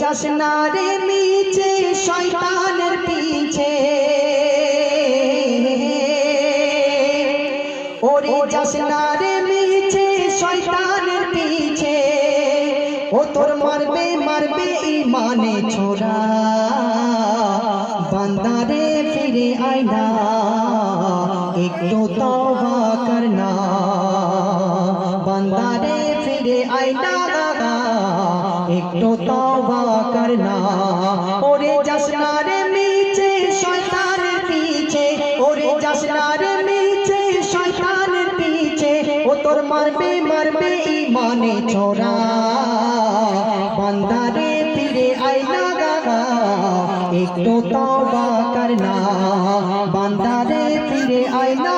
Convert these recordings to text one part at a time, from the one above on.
যাস না রে মিছে, শয়তানের পিছে। ওরে যাস না রে মিছে, শয়তানের পিছে। ও তোর মারবে মারবে ইমানে ছোড়া। বান্দারে ফিরে আয়না একটু তওবা করনা বান্দারে ফিরে আয়না একটু তওবা করনা ওরে যাস না রে মিছে, শয়তানের পিছে। ওরে যাস না রে মিছে, শয়তানের পিছে। ও তোর মারবে মারবে ইমানে ছোড়া। বান্দারে ফিরে আয়না গাগা একটু তওবা করনা বান্দারে ফিরে আয়না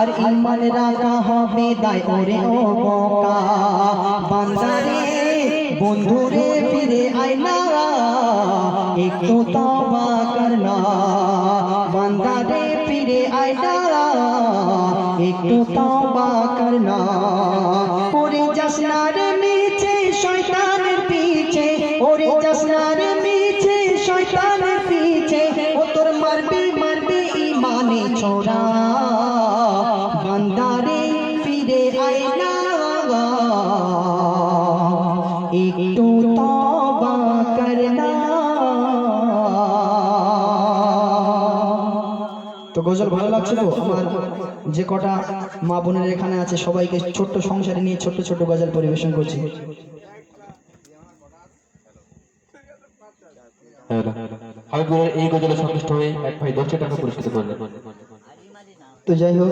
আর ইমান রাখা হবে দায় ওরে ও বোকা বান্দারে, বন্ধুরে ফিরে আয়না একটু তওবা করনা বান্দারে ফিরে আয়না একটু তওবা করনা ওরে জাসনার মিছে শয়তানের পিছে। ওরে জাসনার মিছে শয়তানের পিছে। ও তোর মারবে মারবে, ইমানে ছোড়া। বান্দারে ফিরে আয়না একটু তওবা করনা তো গজল ভালো লাগছিল আমার যে কটা মা বোনের এখানে আছে সবাইকে ছোট্ট সংসারে নিয়ে ছোট্ট ছোট্ট গজল পরিবেশন করছি। এই গজলে সন্তুষ্ট হয়ে এক ভাই দশটি টাকা পুরস্কৃত করলেন। তো যাই হোক।